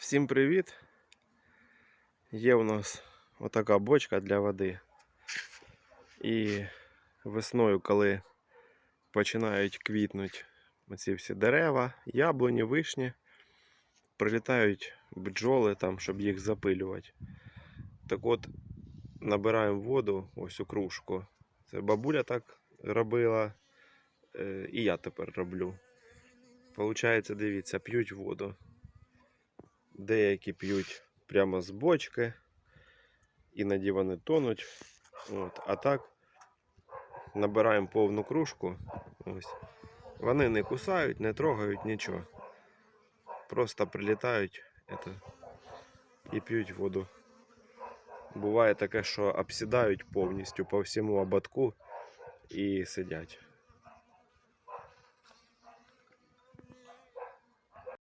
Всім привіт! Є у нас отака бочка для води. І весною, коли починають квітнути ці всі дерева, яблуні, вишні, прилітають бджоли там, щоб їх запилювати. Так от набираємо воду ось у кружку. Це бабуля так робила, е, і я тепер роблю. Получається, дивіться, п'ють воду. Деякі п'ють прямо з бочки, іноді вони тонуть. От. А так набираємо повну кружку. Ось. Вони не кусають, не трогають нічого. Просто прилітають это, і п'ють воду. Буває таке, що обсідають повністю по всьому ободку і сидять.